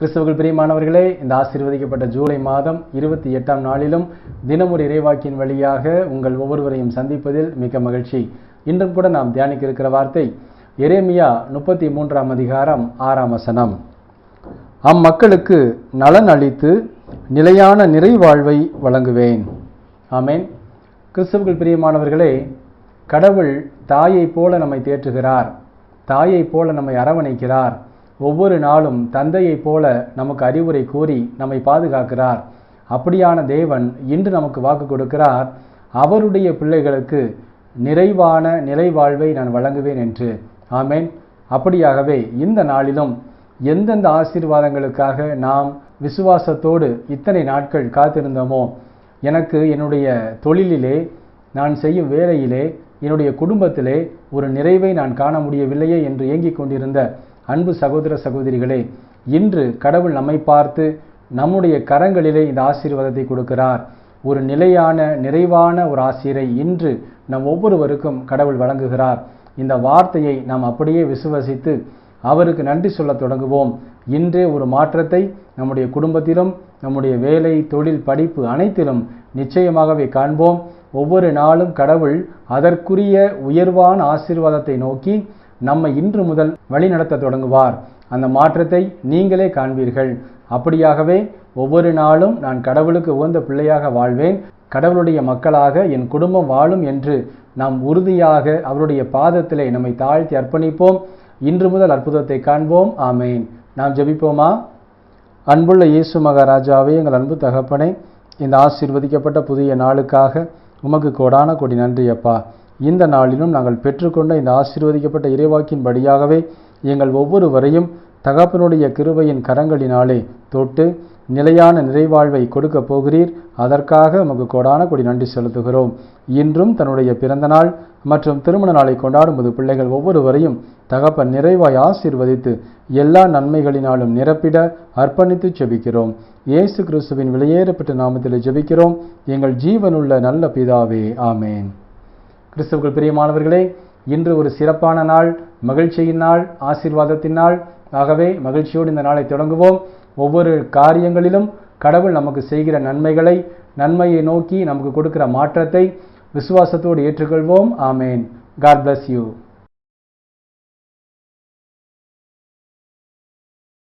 கிறிஸ்தவர்கள் பிரியமானவர்களே இந்த ஆசீர்வதிக்கப்பட்ட ஜூலை மாதம் இருபத்தி எட்டாம் நாளிலும் தினமொரு இறைவாக்கின் வழியாக உங்கள் ஒவ்வொருவரையும் சந்திப்பதில் மிக்க மகிழ்ச்சி. இன்றும் கூட நாம் தியானிக்க இருக்கிற வார்த்தை எரேமியா முப்பத்தி மூன்றாம் அதிகாரம் ஆறாம் வசனம். அம்மக்களுக்கு நலன் அளித்து நிலையான நிறைவாழ்வை வழங்குவேன். ஆமேன். கிறிஸ்தவர்கள் பிரியமானவர்களே கடவுள் தாயைப் போல நம்மை தேற்றுகிறார். தாயைப் போல நம்மை அரவணைக்கிறார். ஒவ்வொரு நாளும் தந்தையைப் போல நமக்கு அறிவுரை கூறி நம்மை பாதுகாக்கிறார். அப்படியான தேவன் இன்று நமக்கு வாக்கு கொடுக்கிறார். அவருடைய பிள்ளைகளுக்கு நிறைவான நிலைவாழ்வை நான் வழங்குவேன் என்று. ஆமேன். அப்படியாகவே இந்த நாளிலும் எந்தெந்த ஆசீர்வாதங்களுக்காக நாம் விசுவாசத்தோடு இத்தனை நாட்கள் காத்திருந்தோமோ எனக்கு என்னுடைய தொழிலிலே நான் செய்யும் வேலையிலே என்னுடைய குடும்பத்திலே ஒரு நிறைவை நான் காண முடியவில்லையே என்று ஏங்கிக் கொண்டிருந்த அன்பு சகோதர சகோதரிகளே இன்று கடவுள் நம்மை பார்த்து நம்முடைய கரங்களிலே இந்த ஆசீர்வாதத்தை கொடுக்கிறார். ஒரு நிலையான நிறைவான ஒரு ஆசிரியரை இன்று நம் ஒவ்வொருவருக்கும் கடவுள் வழங்குகிறார். இந்த வார்த்தையை நாம் அப்படியே விசுவசித்து அவருக்கு நன்றி சொல்லத் தொடங்குவோம். இன்றே ஒரு மாற்றத்தை நம்முடைய குடும்பத்திலும் நம்முடைய வேலை தொழில் படிப்பு அனைத்திலும் நிச்சயமாகவே காண்போம். ஒவ்வொரு நாளும் கடவுள் அதற்குரிய உயர்வான ஆசீர்வாதத்தை நோக்கி நம்மை இன்று முதல் வழிநடத்த தொடங்குவார். அந்த மாற்றத்தை நீங்களே காண்பீர்கள். அப்படியாகவே ஒவ்வொரு நாளும் நான் கடவுளுக்கு உகந்த பிள்ளையாக வாழ்வேன். கடவுளுடைய மக்களாக என் குடும்பம் வாழும் என்று நாம் உறுதியாக அவருடைய பாதத்திலே நம்மை தாழ்த்தி அர்ப்பணிப்போம். இன்று முதல் அற்புதத்தை காண்போம். ஆமேன். நாம் ஜெபிப்போமா? அன்புள்ள இயேசு மகாராஜாவே எங்கள் அன்பு தகப்பனே இந்த ஆசீர்வதிக்கப்பட்ட புதிய நாளுக்காக உமக்கு கோடான கொடி நன்றி அப்பா இந்த நாளிலும் நாங்கள் பெற்றுக்கொண்ட இந்த ஆசீர்வதிக்கப்பட்ட இறைவாக்கின் படியாகவே எங்கள் ஒவ்வொருவரையும் தகப்பனுடைய கிருபையின் கரங்களினாலே தொட்டு நிலையான நிறைவாழ்வை கொடுக்க போகிறீர். அதற்காக உமக்கு கோடான கொடி நன்றி செலுத்துகிறோம். இன்றும் தன்னுடைய பிறந்த நாள் மற்றும் திருமண நாளை கொண்டாடும் போது பிள்ளைகள் ஒவ்வொருவரையும் தகப்பன் நிறைவாய் ஆசீர்வதித்து எல்லா நன்மைகளினாலும் நிரப்பிட அர்ப்பணித்து ஜெபிக்கிறோம் இயேசு கிறிஸ்துவின் வெளியேறப்பட்ட நாமத்தில் ஜெபிக்கிறோம். எங்கள் ஜீவனுள்ள நல்ல பிதாவே ஆமேன். கிறிஸ்துவுக்குள் பிரியமானவர்களே இன்று ஒரு சிறப்பான நாள் மகிழ்ச்சியின் நாள் ஆசீர்வாதத்தின் நாள். ஆகவே மகிழ்ச்சியோடு இந்த நாளை தொடங்குவோம். ஒவ்வொரு காரியங்களிலும் கடவுள் நமக்கு செய்கிற நன்மைகளை நன்மையை நோக்கி நமக்கு கொடுக்கிற மாற்றத்தை விசுவாசத்தோடு ஏற்றுக்கொள்வோம். ஆமேன். God bless you